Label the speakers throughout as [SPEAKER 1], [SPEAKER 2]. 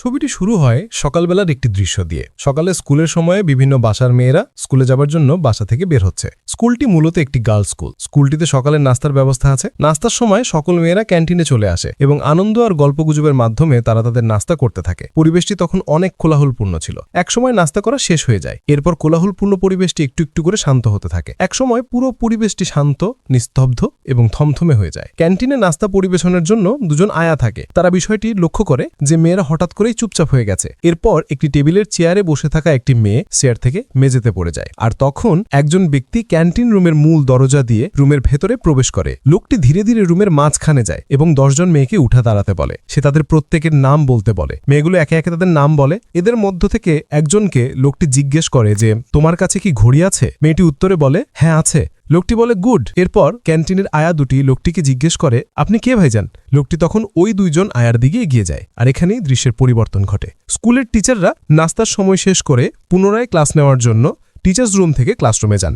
[SPEAKER 1] ছবিটি শুরু হয় সকালবেলার একটি দৃশ্য দিয়ে। সকালে স্কুলের সময়ে বিভিন্ন বাসার মেয়েরা স্কুলে যাবার জন্য বাসা থেকে বের হচ্ছে। স্কুলটি মূলত একটি গার্লস স্কুল। স্কুলটিতে সকালের নাস্তার ব্যবস্থা আছে। নাস্তার সময় সকল মেয়েরা ক্যান্টিনে চলে আসে এবং আনন্দ আর গল্পগুজবের মাধ্যমে তারা তাদের নাস্তা করতে থাকে। পরিবেশটি তখন অনেক কোলাহলপূর্ণ ছিল। একসময় নাস্তা করা শেষ হয়ে যায়। এরপর কোলাহলপূর্ণ পরিবেশটি একটু একটু করে শান্ত হতে থাকে। একসময় পুরো পরিবেশটি শান্ত, নিস্তব্ধ এবং থমথমে হয়ে যায়। ক্যান্টিনে নাস্তা পরিবেশনের জন্য দুজন আয়া থাকে। তারা বিষয়টি লক্ষ্য করে যে মেয়েরা হঠাৎ করেই চুপচাপ হয়ে গেছে। এরপর একটি টেবিলের চেয়ারে বসে থাকা একটি মেয়ে চেয়ার থেকে মেঝেতে পড়ে যায় আর তখন একজন ব্যক্তি ক্যান্টিন রুমের মূল দরজা দিয়ে রুমের ভেতরে প্রবেশ করে। লোকটি ধীরে ধীরে রুমের মাঝখানে যায় এবং দশজন মেয়েকে উঠা দাঁড়াতে বলে। সে তাদের প্রত্যেকের নাম বলতে বলে। মেয়েগুলো একে একে তাদের নাম বলে। এদের মধ্য থেকে একজনকে লোকটি জিজ্ঞেস করে যে, তোমার কাছে কি ঘড়ি আছে? মেয়েটি উত্তরে বলে হ্যাঁ আছে। লোকটি বলে, গুড। এরপর ক্যান্টিনের আয়া দুটি লোকটিকে জিজ্ঞেস করে, আপনি কে ভাইজান? লোকটি তখন ওই দুইজন আয়ার দিকে এগিয়ে যায় আর এখানেই দৃশ্যের পরিবর্তন ঘটে। স্কুলের টিচাররা নাস্তার সময় শেষ করে পুনরায় ক্লাস নেওয়ার জন্য টিচার্স রুম থেকে ক্লাসরুমে যান।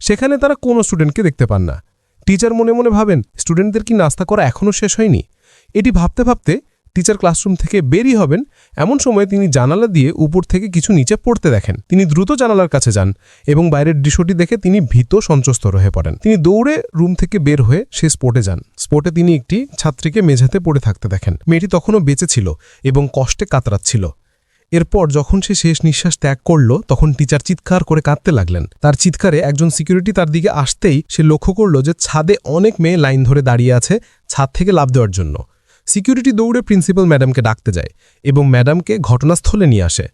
[SPEAKER 1] সেখানে তারা কোনো স্টুডেন্টকে দেখতে পান না। টিচার মনে মনে ভাবেন, স্টুডেন্টদের কি নাস্তা করা এখনও শেষ হয়নি? এটি ভাবতে ভাবতে টিচার ক্লাসরুম থেকে বেরিয়ে হবেন, এমন সময় তিনি জানালা দিয়ে উপর থেকে কিছু নিচে পড়তে দেখেন। তিনি দ্রুত জানালার কাছে যান এবং বাইরের দৃশ্যটি দেখে তিনি ভীত সঞ্চস্ত হয়ে পড়েন। তিনি দৌড়ে রুম থেকে বের হয়ে সে স্পোর্টে যান। স্পোর্টে তিনি একটি ছাত্রীকে মেঝেতে পড়ে থাকতে দেখেন। মেয়েটি তখনও বেঁচে ছিল এবং কষ্টে কাতরাচ্ছিল। এরপর যখন সে শেষ নিঃশ্বাস ত্যাগ করল, তখন টিচার চিৎকার করে কাঁদতে লাগলেন। তার চিৎকারে একজন সিকিউরিটি তার দিকে আসতেই সে লক্ষ্য করল যে ছাদে অনেক মেয়ে লাইন ধরে দাঁড়িয়ে আছে ছাদ থেকে লাভ দেওয়ার জন্য। সিকিউরিটি দৌড়ে প্রিন্সিপাল ম্যাডামকে ডাকতে যায় এবং ম্যাডামকে ঘটনাস্থলে নিয়ে আসে।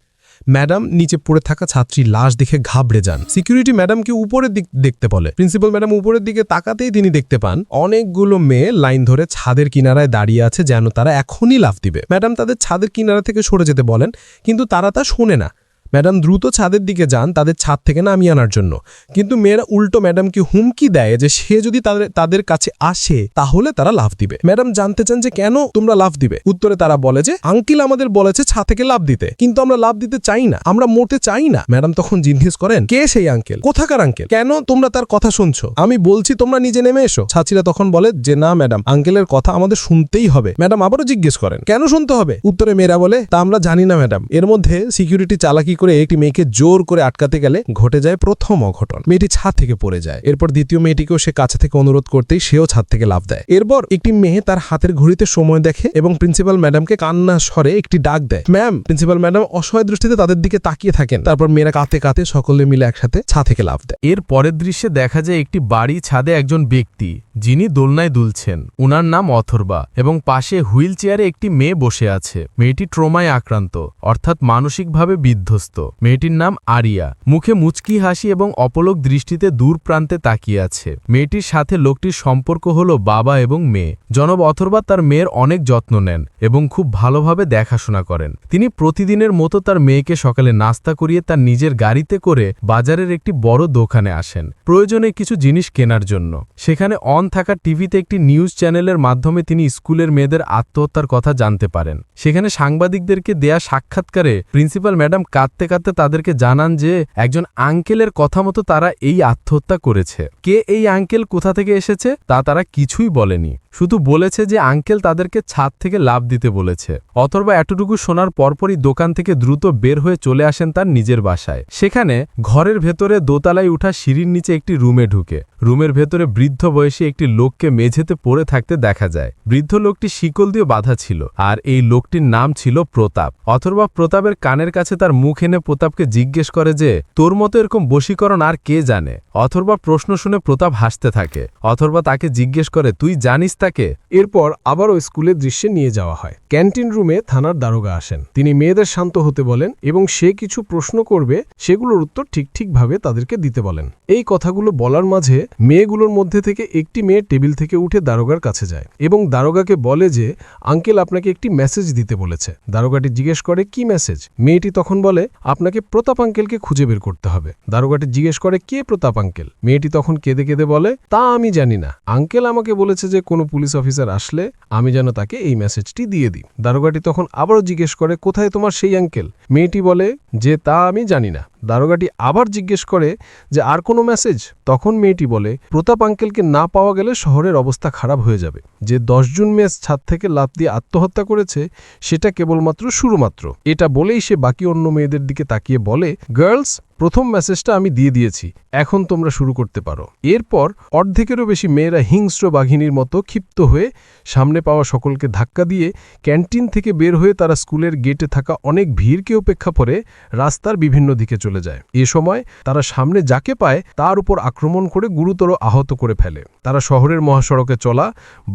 [SPEAKER 1] ম্যাডাম নিচে পড়ে থাকা ছাত্রীর লাশ দেখে ঘাবড়ে যান। সিকিউরিটি ম্যাডামকে উপরের দিক দেখতে বলে। প্রিন্সিপাল ম্যাডাম উপরের দিকে তাকাতেই তিনি দেখতে পান, অনেকগুলো মেয়ে লাইন ধরে ছাদের কিনারায় দাঁড়িয়ে আছে যেন তারা এখনই লাফ দিবে। ম্যাডাম তাদের ছাদের কিনারা থেকে সরে যেতে বলেন, কিন্তু তারা তা শোনে না। ম্যাডাম দ্রুত ছাদের দিকে যান, তাদের ছাদ থেকে নামিয়ে আনার জন্য। কিন্তু মেয়েরা উল্টো ম্যাডামকে হুমকি দেয় যে সে যদি তাদের তাদের কাছে আসে, তাহলে তারা লাভ দিবে। ম্যাডাম জানতে চান যে কেন তোমরা লাভ দিবে? উত্তরে তারা বলে যে, আঙ্কিল আমাদের বলেছে ছাদ থেকে লাভ দিতে, কিন্তু আমরা লাভ দিতে চাই না, আমরা মরতে চাই না। ম্যাডাম তখন জিজ্ঞেস করেন, কে সেই আঙ্কেল? কোথাকার আঙ্কেল? কেন তোমরা তার কথা শুনছো? আমি বলছি তোমরা নিজে নেমে এসো। ছাত্রীরা তখন বলে, যে না ম্যাডাম, আঙ্কেলের কথা আমাদের শুনতেই হবে। ম্যাডাম আবারও জিজ্ঞেস করেন, কেন শুনতে হবে? উত্তরে মেয়েরা বলে, তা আমরা জানি না ম্যাডাম। এর মধ্যে সিকিউরিটি চালাকি করে একটি মেয়েকে জোর করে আটকাতে গেলে ঘটে যায় প্রথম অঘটন। মেয়েটি ছাদ থেকে পড়ে যায়। এরপর দ্বিতীয় মেয়েটিকেও সে কাছে থেকে অনুরোধ করতেই সেও ছাদ থেকে লাভ দেয়। এরপর একটি মেয়ে তার হাতের ঘড়িতে সময় দেখে এবং প্রিন্সিপাল ম্যাডামকে কান্না স্বরে একটি ডাক দেয়। ম্যাম, প্রিন্সিপাল ম্যাডাম অসহায় দৃষ্টিতে তাদের দিকে তাকিয়ে থাকেন। তারপর মেয়েরা কাতে কাতে সকলে মিলে একসাথে ছাদ থেকে লাভ দেয়।
[SPEAKER 2] এর পরের দৃশ্যে দেখা যায় একটি বাড়ি ছাদে একজন ব্যক্তি, যিনি দোলনায় দুলছেন। উনার নাম অথর্বা এবং পাশে হুইল চেয়ারে একটি মেয়ে বসে আছে। মেয়েটি ট্রোমায় আক্রান্ত, অর্থাৎ মানসিকভাবে বিধ্বস্ত। মেয়েটির নাম আরিয়া। মুখে মুচকি হাসি এবং অপলক দৃষ্টিতে দূর প্রান্তে তাকিয়ে আছে। মেয়েটির সাথে লোকটির সম্পর্ক হল বাবা এবং মেয়ে। জনব অথর্বা তার মেয়ের অনেক যত্ন নেন এবং খুব ভালোভাবে দেখাশোনা করেন। তিনি প্রতিদিনের মতো তার মেয়েকে সকালে নাস্তা করিয়ে তার নিজের গাড়িতে করে বাজারের একটি বড় দোকানে আসেন। প্রয়োজনে কিছু জিনিস কেনার জন্য। সেখানে অন থাকা টিভিতে একটি নিউজ চ্যানেলের মাধ্যমে তিনি স্কুলের মেয়েদের আত্মহত্যার কথা জানতে পারেন। সেখানে সাংবাদিকদেরকে দেয়া সাক্ষাৎকারে প্রিন্সিপাল ম্যাডাম কাঁদতে কাঁদতে তাদেরকে জানান যে একজন আঙ্কেলের কথা মতো তারা এই আত্মহত্যা করেছে। কে এই আঙ্কেল কোথা থেকে এসেছে তা তারা কিছুই বলেনি। শুধু বলেছে যে আঙ্কেল তাদেরকে ছাদ থেকে লাভ দিতে বলেছে। অথবা এতটুকু শোনার পরপরই দোকান থেকে দ্রুত বের হয়ে চলে আসেন তার নিজের বাসায়। সেখানে ঘরের ভেতরে দোতলায় উঠা সিঁড়ির নিচে একটি রুমে ঢুকে। রুমের ভেতরে বৃদ্ধ বয়সী একটি লোককে মেঝেতে পড়ে থাকতে দেখা যায়। বৃদ্ধ লোকটি শিকল দিয়ে বাধা ছিল, আর এই লোকটির নাম ছিল প্রতাপ। অথবা প্রতাপের কানের কাছে তার মুখ এনে প্রতাপকে জিজ্ঞেস করে যে, তোর মতো এরকম বশীকরণ আর কে জানে? অথর্বা প্রশ্ন শুনে প্রতাপ হাসতে থাকে। অথর্বা তাকে জিজ্ঞেস করে, তুই জানিস তাকে?
[SPEAKER 3] এরপর আবারও স্কুলের দৃশ্যে নিয়ে যাওয়া হয়। ক্যান্টিন রুমে থানার দারোগা আসেন। তিনি মেয়েদের শান্ত হতে বলেন এবং সে কিছু প্রশ্ন করবে, সেগুলোর উত্তর ঠিক ঠিকভাবে তাদেরকে দিতে বলেন। এই কথাগুলো বলার মাঝে মেয়েগুলোর মধ্যে থেকে একটি মেয়ে টেবিল থেকে উঠে দারোগার কাছে যায় এবং দারোগাকে বলে যে, আঙ্কেল আপনাকে একটি মেসেজ দিতে বলেছে। দারোগাটি জিজ্ঞেস করে, কি মেসেজ? মেয়েটি তখন বলে আপনাকে প্রতাপ আঙ্কেলকে খুঁজে বের করতে হবে। দারোগাটি জিজ্ঞেস করে, কে প্রতাপ আঙ্কেল? মেয়েটি তখন কেঁদে কেঁদে বলে, তা আমি জানি না। আঙ্কেল আমাকে বলেছে যে, কোনো পুলিশ অফিসার আসলে আমি যেন তাকে এই মেসেজটি দিয়ে দিই। দারোগাটি তখন আবারও জিজ্ঞেস করে, কোথায় তোমার সেই আঙ্কেল? মেয়েটি বলে, যে তা আমি জানি না। দারোগাটি আবার জিজ্ঞেস করে যে, আর কোনো মেসেজ তখন মেয়েটি বলে, প্রতাপ আঙ্কেলকে না পাওয়া গেলে শহরের অবস্থা খারাপ হয়ে যাবে। যে দশজন মেয়ে ছাদ থেকে লাভ দিয়ে আত্মহত্যা করেছে, সেটা কেবলমাত্র শুরুমাত্র। এটা বলেই সে বাকি অন্য মেয়েদের দিকে তাকিয়ে বলে গার্লস প্রথম মেসেজটা আমি দিয়ে দিয়েছি, এখন তোমরা শুরু করতে পারো। এরপর অর্ধেকেরও বেশি মেয়েরা হিংস্র বাঘিনীর মতো ক্ষিপ্ত হয়ে সামনে পাওয়া সকলকে ধাক্কা দিয়ে ক্যান্টিন থেকে বের হয়ে তারা স্কুলের গেটে থাকা অনেক ভিড়কে উপেক্ষা করে রাস্তার বিভিন্ন দিকে চলে যায়। এ সময় তারা সামনে যাকে পায় তার উপর আক্রমণ করে গুরুতর আহত করে ফেলে। তারা শহরের মহাসড়কে চলা,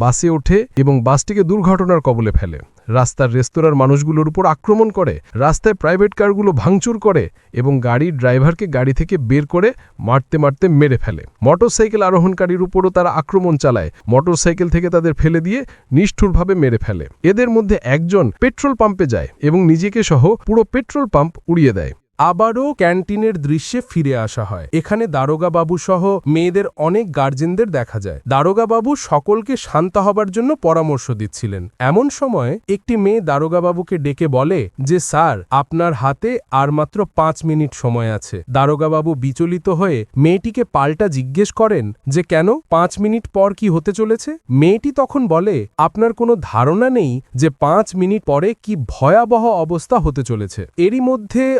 [SPEAKER 3] বাসে ওঠে এবং বাসটিকে দুর্ঘটনার কবলে ফেলে। রাস্তার রেস্তোরাঁর মানুষগুলোর উপর আক্রমণ করে, রাস্তায় প্রাইভেট কারগুলো ভাঙচুর করে এবং গাড়ির ড্রাইভারকে গাড়ি থেকে বের করে মারতে মারতে মেরে ফেলে। মোটরসাইকেল আরোহণকারীর উপরও তারা আক্রমণ চালায়, মোটরসাইকেল থেকে তাদের ফেলে দিয়ে নিষ্ঠুরভাবে মেরে ফেলে। এদের মধ্যে একজন পেট্রোল পাম্পে যায় এবং নিজেকে সহ পুরো পেট্রোল পাম্প উড়িয়ে দেয়।
[SPEAKER 4] আবারও ক্যান্টিনের দৃশ্যে ফিরে আসা হয়। এখানে দারোগা বাবু সহ মেয়েদের অনেক গার্জেনদের দেখা যায়। দারোগা বাবু সকলকে শান্ত হবার জন্য পরামর্শ দিচ্ছিলেন। এমন সময় একটি মেয়ে দারোগা বাবুকে ডেকে বলে যে, স্যার, আপনার হাতে আর মাত্র পাঁচ মিনিট সময় আছে। দারোগা বাবু বিচলিত হয়ে মেয়েটিকে পাল্টা জিজ্ঞেস করেন যে, কেন? পাঁচ মিনিট পর কি হতে চলেছে? মেয়েটি তখন বলে, আপনার কোনো ধারণা নেই যে পাঁচ মিনিট পরে কি ভয়াবহ অবস্থা হতে চলেছে? এরই মধ্যে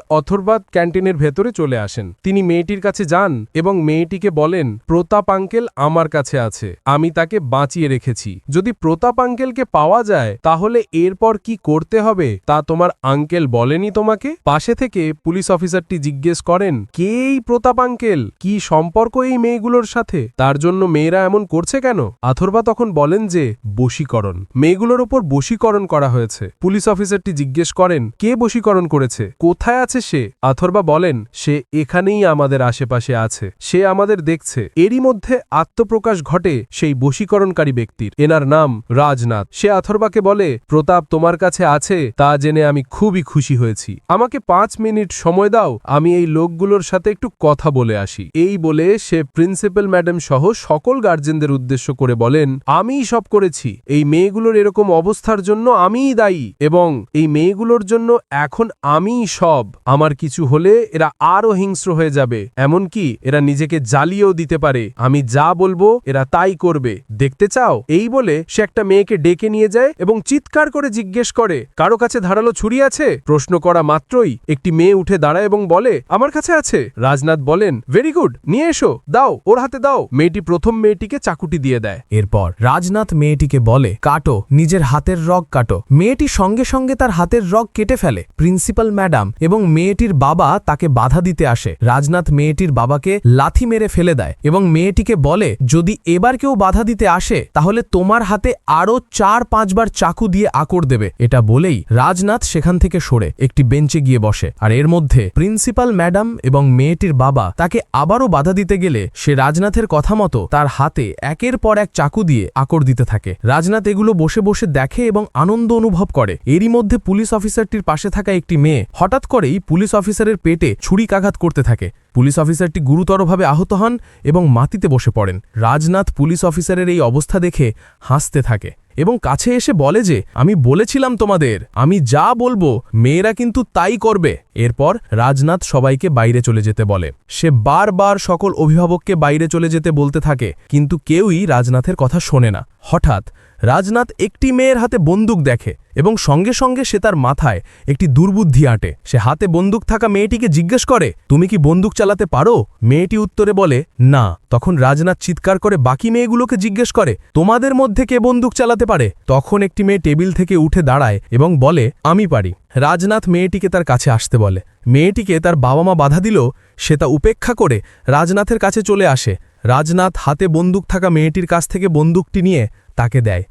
[SPEAKER 4] অথর্বাদ ক্যান্টিনের ভেতরে চলে আসেন। তিনি মেয়েটির কাছে যান এবং মেয়েটিকে বলেন, প্রতাপ আঙ্কেল আমার কাছে আছে, আমি তাকে বাঁচিয়ে রেখেছি। যদি প্রতাপ আঙ্কেলকে পাওয়া যায়, তাহলে এরপর কি করতে হবে তা তোমার আঙ্কেল বলেনি তোমাকে? পাশে থেকে পুলিশ অফিসারটি জিজ্ঞেস করেন, কে এই প্রতাপ আঙ্কেল? কি সম্পর্ক এই মেয়েগুলোর সাথে? তার জন্য মেয়েরা এমন করছে কেন? আথর্বা তখন বলেন যে, বশীকরণ। মেয়েগুলোর ওপর বশীকরণ করা হয়েছে। পুলিশ অফিসারটি জিজ্ঞেস করেন, কে বশীকরণ করেছে? কোথায় আছে সে? আথর্বা বলেন, সে এখানেই আমাদের আশেপাশে আছে। সে আমাদের দেখছে। এরই মধ্যে আত্মপ্রকাশ ঘটে সেই বশীকরণকারী ব্যক্তির। এনার নাম রাজনাথ। সে আথর্বাকে বলে, প্রতাপ তোমার কাছে আছে, তা জেনে আমি খুবই খুশি হয়েছি। আমাকে পাঁচ মিনিট সময় দাও, আমি এই লোকগুলোর সাথে একটু কথা বলে আসি। এই বলে সে প্রিন্সিপাল ম্যাডাম সহ সকল গার্জেনদের উদ্দেশ্য করে বলেন, আমিই সব করেছি। এই মেয়েগুলোর এরকম অবস্থার জন্য আমিই দায়ী এবং এই মেয়েগুলোর জন্য এখন আমিই সব। আমার কিছু হলে এরা আরও হিংস্র হয়ে যাবে, এমনকি এরা নিজেকে জ্বালিয়েও দিতে পারে। আমি যা বলব, এরা তাই করবে। দেখতে চাও? এই বলে সে একটা মেয়েকে ডেকে নিয়ে যায় এবং চিৎকার করে জিজ্ঞেস করে, কারও কাছে ধারালো ছুরি আছে? প্রশ্ন করা মাত্রই একটি মেয়ে উঠে দাঁড়ায় এবং বলে, আমার কাছে আছে। রাজনাথ বলেন ভেরি গুড নিয়ে এসো। দাও, ওর হাতে দাও। মেয়েটি প্রথম মেয়েটিকে চাকুটি দিয়ে দেয়।
[SPEAKER 2] এরপর রাজনাথ মেয়েটিকে বলে, কাটো, নিজের হাতের রগ কাটো। মেয়েটি সঙ্গে সঙ্গে তার হাতের রগ কেটে ফেলে। প্রিন্সিপাল ম্যাডাম এবং মেয়েটির বাবা তাকে বাধা দিতে আসে। রাজনাথ মেয়েটির বাবাকে লাথি মেরে ফেলে দেয় এবং মেয়েটিকে বলে, যদি এবার কেউ বাধা দিতে আসে, তাহলে তোমার হাতে আরও চার পাঁচবার চাকু দিয়ে আকর দেবে। এটা বলেই রাজনাথ সেখান থেকে সরে একটি বেঞ্চে গিয়ে বসে। আর এর মধ্যে প্রিন্সিপাল ম্যাডাম এবং মেয়েটির বাবা তাকে আবারও বাধা দিতে গেলে সে রাজনাথের কথা মতো তার হাতে একের পর এক চাকু দিয়ে আকর দিতে থাকে। রাজনাথ এগুলো বসে বসে দেখে এবং আনন্দ অনুভব করে। এরই মধ্যে পুলিশ অফিসারটির পাশে থাকা একটি মেয়ে হঠাৎ করেই পুলিশ অফিসারের পেটে ছুরিকাঘাত করতে থাকে। পুলিশ অফিসারটি গুরুতরভাবে আহত হন এবং মাটিতে বসে পড়েন। রাজনাথ পুলিশ অফিসারের এই অবস্থা দেখে হাসতে থাকে এবং কাছে এসে বলে যে, আমি বলেছিলাম তোমাদের, আমি যা বলব, মেয়েরা কিন্তু তাই করবে। এরপর রাজনাথ সবাইকে বাইরে চলে যেতে বলে। সে বারবার সকল অভিভাবককে বাইরে চলে যেতে বলতে থাকে, কিন্তু কেউই রাজনাথের কথা শোনে না। হঠাৎ রাজনাথ একটি মেয়ের হাতে বন্দুক দেখে এবং সঙ্গে সঙ্গে সে তার মাথায় একটি দুর্বুদ্ধি আঁটে। সে হাতে বন্দুক থাকা মেয়েটিকে জিজ্ঞেস করে, তুমি কি বন্দুক চালাতে পারো? মেয়েটি উত্তরে বলে, না। তখন রাজনাথ চিৎকার করে বাকি মেয়েগুলোকে জিজ্ঞেস করে, তোমাদের মধ্যে কে বন্দুক চালাতে পারে? তখন একটি মেয়ে টেবিল থেকে উঠে দাঁড়ায় এবং বলে, আমি পারি। রাজনাথ মেয়েটিকে তার কাছে আসতে বলে। মেয়েটিকে তার বাবা মা বাধা দিল, সে তা উপেক্ষা করে রাজনাথের কাছে চলে আসে। রাজনাথ হাতে বন্দুক থাকা মেয়েটির কাছ থেকে বন্দুকটি নিয়ে তাকে দেয়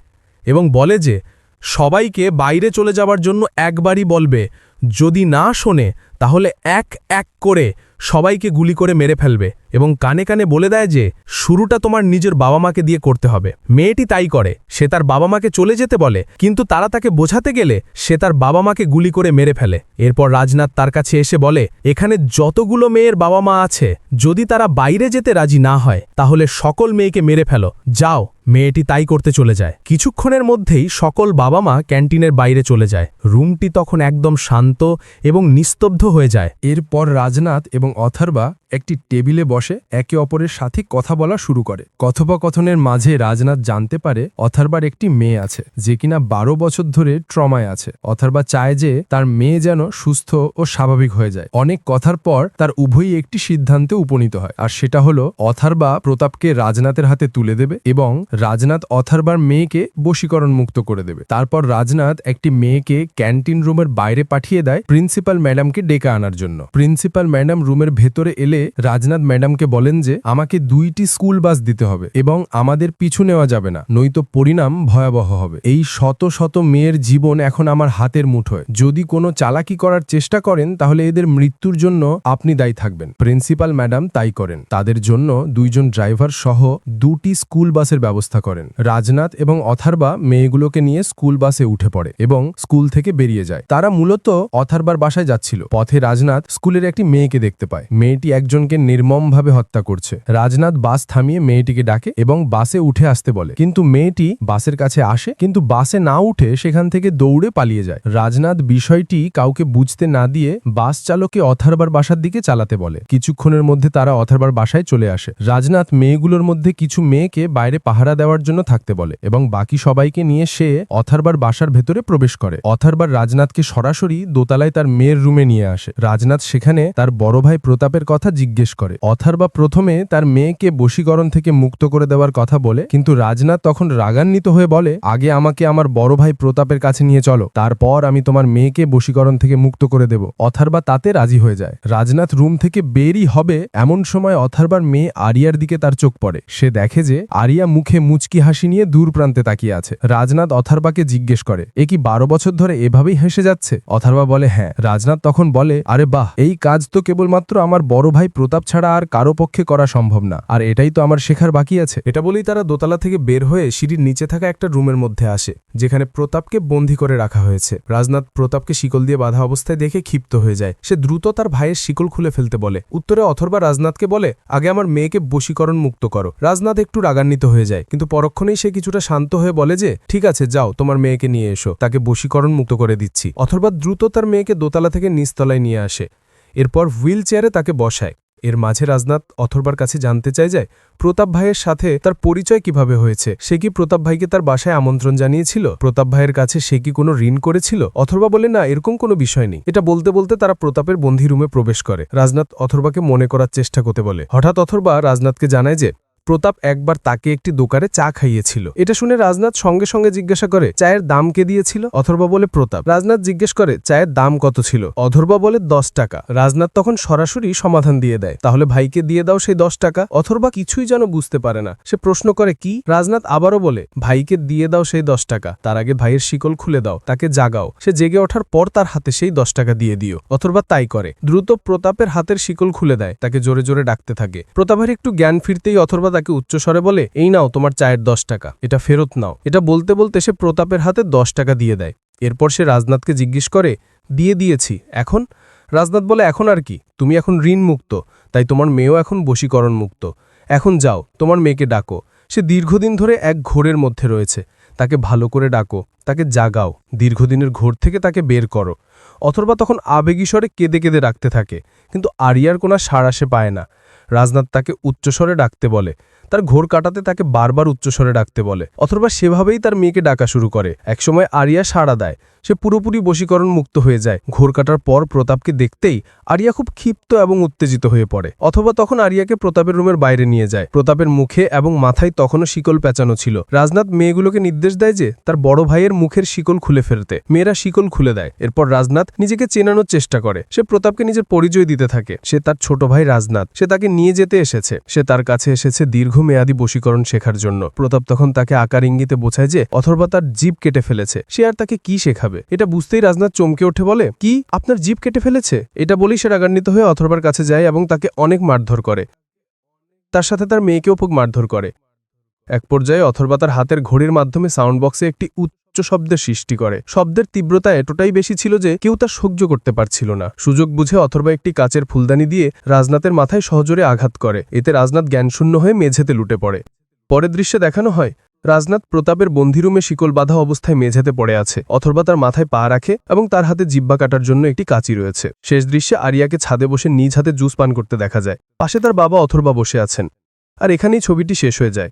[SPEAKER 2] এবং বলে যে, সবাইকে বাইরে চলে যাবার জন্য একবারই বলবে, যদি না শোনে, তাহলে এক এক করে সবাইকে গুলি করে মেরে ফেলবে।
[SPEAKER 5] এবং কানে কানে বলে দেয় যে, শুরুটা তোমার নিজের বাবা মাকে দিয়ে করতে হবে। মেয়েটি তাই করে। সে তার বাবা মাকে চলে যেতে বলে, কিন্তু তারা তাকে বোঝাতে গেলে সে তার বাবা মাকে গুলি করে মেরে ফেলে। এরপর রাজনাথ তার কাছে এসে বলে, এখানে যতগুলো মেয়ের বাবা মা আছে, যদি তারা বাইরে যেতে রাজি না হয়, তাহলে সকল মেয়েকে মেরে ফেলো। যাও, মেয়েটি তাই করতে চলে যায়। কিছুক্ষণের মধ্যেই সকল বাবা মা ক্যান্টিনের বাইরে চলে যায়। রুমটি তখন একদম শান্ত এবং নিস্তব্ধ হয়ে যায়।
[SPEAKER 4] এরপর রাজনাথ এবং অথর্বা একটি টেবিলে বসে একে অপরের সাথে কথা বলা শুরু করে। কথোপকথনের মাঝে রাজনাথ জানতে পারে অথারবার একটি মেয়ে আছে, যে কিনা বারো বছর ধরে ট্রমায় আছে। অথর্বা চায় যে তার মেয়ে যেন সুস্থ ও স্বাভাবিক হয়ে যায়। অনেক কথার পর তার উভয়ই একটি সিদ্ধান্তে উপনীত হয়। আর সেটা হলো, অথারবা প্রতাপকে রাজনাথের হাতে তুলে দেবে এবং রাজনাথ অথারবার মেয়েকে বশীকরণ মুক্ত করে দেবে। তারপর রাজনাথ একটি মেয়েকে ক্যান্টিন রুমের বাইরে পাঠিয়ে দেয় প্রিন্সিপাল ম্যাডামকে ডেকে আনার জন্য। প্রিন্সিপাল ম্যাডাম রুমের ভেতরে এলে রাজনাথ ম্যাডামকে বলেন যে, আমাকে দুইটি স্কুল বাস দিতে হবে এবং আমাদের পিছু নেওয়া যাবে না, নয়তো পরিণাম ভয়াবহ হবে। এই শত শত মেয়ের জীবন এখন আমার হাতের মুঠোয়। যদি কোনো চালাকি করার চেষ্টা করেন, তাহলে এদের মৃত্যুর জন্য আপনি দায়ী থাকবেন। প্রিন্সিপাল ম্যাডাম তাই করেন। তাদের জন্য দুইজন ড্রাইভার সহ দুটি স্কুল বাসের ব্যবস্থা করেন। রাজনাথ এবং অথার্বা মেয়েগুলোকে নিয়ে স্কুল বাসে উঠে পড়ে এবং স্কুল থেকে বেরিয়ে যায়। তারা মূলত অথার্বার বাসায় যাচ্ছিল। পথে রাজনাথ স্কুলের একটি মেয়েকে দেখতে পায়। মেয়েটি একজনকে নির্মমভাবে হত্যা করছে। রাজনাথ বাস থামিয়ে মেয়েটিকে ডাকে এবং বাসে উঠে আসতে বলে। কিন্তু মেয়েটি বাসের কাছে আসে, কিন্তু বাসে না উঠে সেখান থেকে দৌড়ে পালিয়ে যায়। রাজনাথ বিষয়টি কাউকে বুঝতে না দিয়ে বাস চালককে অথার্বার বাসার দিকে চালাতে বলে। কিছুক্ষণের মধ্যে তারা অথার্বার বাসায় চলে আসে। রাজনাথ মেয়েগুলোর মধ্যে কিছু মেয়েকে বাইরে পাহারা দেওয়ার জন্য থাকতে বলে এবং বাকি সবাইকে নিয়ে সে অথারবার বাসার ভেতরে প্রবেশ করে। অথারবার রাজনাথকে সরাসরি দোতলায় তার মেয়ের রুমে নিয়ে আসে। রাজনাথ সেখানে তার বড় ভাই প্রতাপের কথা জিজ্ঞেস করে। অথার্বা প্রথমে তার মেয়েকে বশীকরণ থেকে মুক্ত করে দেওয়ার কথা বলে, কিন্তু রাজনাথ তখন রাগান্বিত হয়ে বলে, আগে আমাকে আমার বড় ভাই প্রতাপের কাছে নিয়ে চলো, তারপর আমি তোমার মেয়েকে বশীকরণ থেকে মুক্ত করে দেব। অথার্বা তাতে রাজি হয়ে যায়। রাজনাথ রুম থেকে বেরই হবে এমন সময় অথার্বার মেয়ে আরিয়ার দিকে তার চোখ পড়ে। সে দেখে যে আরিয়া মুখে মুচকি হাসি নিয়ে দূর প্রান্তে তাকিয়ে আছে। রাজনাথ অথার্বাকে জিজ্ঞেস করে, এ কি বারো বছর ধরে এভাবেই হেসে যাচ্ছে? অথার্বা বলে হ্যাঁ। রাজনাথ তখন বলে, আরে বাহ, এই কাজ তো কেবলমাত্র আমার বড় ভাই প্রতাপ ছাড়া আর কারও পক্ষে করা সম্ভব না। আর এটাই তো আমার শেখার বাকি আছে।
[SPEAKER 3] এটা বলেই তারা দোতলা থেকে বের হয়ে সিঁড়ির নিচে থাকা একটা রুমের মধ্যে আসে, যেখানে প্রতাপকে বন্দি করে রাখা হয়েছে। রাজনাথ প্রতাপকে শিকল দিয়ে বাধা অবস্থায় দেখে ক্ষিপ্ত হয়ে যায়। সে দ্রুত তার ভাইয়ের শিকল খুলে ফেলতে বলে। উত্তরে অথর্বা রাজনাথকে বলে, আগে আমার মেয়েকে বশীকরণ মুক্ত করো। রাজনাথ একটু রাগান্বিত হয়ে যায়, কিন্তু পরক্ষণেই সে কিছুটা শান্ত হয়ে বলে যে, ঠিক আছে, যাও, তোমার মেয়েকে নিয়ে এসো। তাকে বশীকরণ মুক্ত করে দিচ্ছি। অথর্বা দ্রুত তার মেয়েকে দোতলা থেকে নিচতলায় নিয়ে আসে। এরপর হুইল চেয়ারে তাকে বসায়। এর মাঝে রাজনাথ অথর্বার কাছে জানতে চাই যায় প্রতাপ ভাইয়ের সাথে তার পরিচয় কীভাবে হয়েছে? সে কি প্রতাপ ভাইকে তার বাসায় আমন্ত্রণ জানিয়েছিল? প্রতাপ ভাইয়ের কাছে সে কি কোনো ঋণ করেছিল? অথর্বা বলে না, এরকম কোনো বিষয় নেই। এটা বলতে বলতে তারা প্রতাপের বন্ধি রুমে প্রবেশ করে। রাজনাথ অথর্বাকে মনে করার চেষ্টা করতে বলে। হঠাৎ অথর্বা রাজনাথকে জানায় যে প্রতাপ একবার তাকে একটি দোকানে চা খাইয়েছিল। এটা শুনে রাজনাথ সঙ্গে সঙ্গে জিজ্ঞাসা করে, চায়ের দাম কে দিয়েছিল? অথর্বা বলে, প্রতাপ। রাজনাথ জিজ্ঞেস করে, চায়ের দাম কত ছিল? অথর্বা বলে, দশ টাকা। রাজনাথ তখন সরাসরি সমাধান দিয়ে দেয়, তাহলে ভাইকে দিয়ে দাও সেই দশ টাকা। অথর্বা কিছুই যেন বুঝতে পারে না। সে প্রশ্ন করে, কি? রাজনাথ আবারও বলে, ভাইকে দিয়ে দাও সেই দশ টাকা। তার আগে ভাইয়ের শিকল খুলে দাও, তাকে জাগাও। সে জেগে ওঠার পর তার হাতে সেই দশ টাকা দিয়ে দিও। অথর্বা তাই করে। দ্রুত প্রতাপের হাতের শিকল খুলে দেয়, তাকে জোরে জোরে ডাকতে থাকে। প্রতাপের একটু জ্ঞান ফিরতেই অথর্বা তাকে উচ্চস্বরে বলে, এই নাও তোমার চায়ের দশ টাকা, এটা ফেরত নাও। এটা বলতে বলতে সে প্রতাপের হাতে দশ টাকা দিয়ে দেয়। এরপর সে রাজনাথকে জিজ্ঞেস করে, দিয়ে দিয়েছি, এখন? রাজনাথ বলে, এখন আর কি, তুমি এখন ঋণ মুক্ত তাই তোমার মেয়েও এখন বশীকরণ মুক্ত এখন যাও, তোমার মেয়েকে ডাকো। সে দীর্ঘদিন ধরে এক ঘোরের মধ্যে রয়েছে, তাকে ভালো করে ডাকো। তাকে জাগাও, দীর্ঘদিনের ঘোর থেকে তাকে বের করো। অথর্বা তখন আবেগীস্বরে কেঁদে কেঁদে রাখতে থাকে, কিন্তু আরিয়ার কোনো সাড়া সে পায় না। রাজনাথ তাকে উচ্চস্বরে ডাকতে বলে, তার ঘোর কাটাতে তাকে বারবার উচ্চস্বরে ডাকতে বলে, অথবা সেভাবেই তার মেয়েকে ডাকা শুরু করে। একসময় আরিয়া সাড়া দেয়, সে পুরোপুরি বশীকরণ মুক্ত হয়ে যায়। ঘোর কাটার পর প্রতাপকে দেখতেই আরিয়া খুব ক্ষিপ্ত এবং উত্তেজিত হয়ে পড়ে, অথবা তখন আরিয়াকে প্রতাপের রুমের বাইরে নিয়ে যায়। প্রতাপের মুখে এবং মাথায় তখনও শিকল পেঁচানো ছিল। রাজনাথ মেয়েগুলোকে নির্দেশ দেয় যে, তার বড় ভাইয়ের মুখের শিকল খুলে ফেলতে। মেয়েরা শিকল খুলে দেয়। এরপর রাজনাথ নিজেকে চেনানোর চেষ্টা করে। সে প্রতাপকে নিজের পরিচয় দিতে থাকে। সে তার ছোট ভাই রাজনাথ। সে তাকে নিয়ে যেতে এসেছে। সে তার কাছে এসেছে দীর্ঘমেয়াদী বশীকরণ শেখার জন্য। প্রতাপ তখন তাকে আকার ইঙ্গিতে বোঝায় যে, অথর্বা তার জীব কেটে ফেলেছে। সে আর তাকে কি শেখাবে? এটা বুঝতেই রাজনাথ চমকে ওঠে বলে, কি? আপনার জীব কেটে ফেলেছে? এটা বলেই সে রাগান্বিত হয়ে অথর্বার কাছে যায় এবং তাকে অনেক মারধর করে।
[SPEAKER 4] তার সাথে তার মেয়েকেও খুব মারধর করে। এক পর্যায়ে অথর্বা তার হাতের ঘড়ির মাধ্যমে সাউন্ড বক্সে একটি শব্দের সৃষ্টি করে। শব্দের তীব্রতা এতটাই বেশি ছিল যে কেউ তা সহ্য করতে পারছিল না। সুযোগ বুঝে অথর্বা একটি কাচের ফুলদানি দিয়ে রাজনাথের মাথায় সহজরে আঘাত করে। এতে রাজনাথ জ্ঞানশূন্য হয়ে মেঝেতে লুটে পড়ে। পরের দৃশ্যে দেখানো হয়, রাজনাথ প্রতাপের বন্ধিরুমে শিকল বাঁধা অবস্থায় মেঝেতে পড়ে আছে। অথর্বা তার মাথায় পা রাখে এবং তার হাতে জিব্বা কাটার জন্য একটি কাঁচি রয়েছে। শেষ দৃশ্যে আরিয়াকে ছাদে বসে নিজ হাতে জুস পান করতে দেখা যায়। পাশে তার বাবা অথর্বা বসে আছেন। আর এখানেই ছবিটি শেষ হয়ে যায়।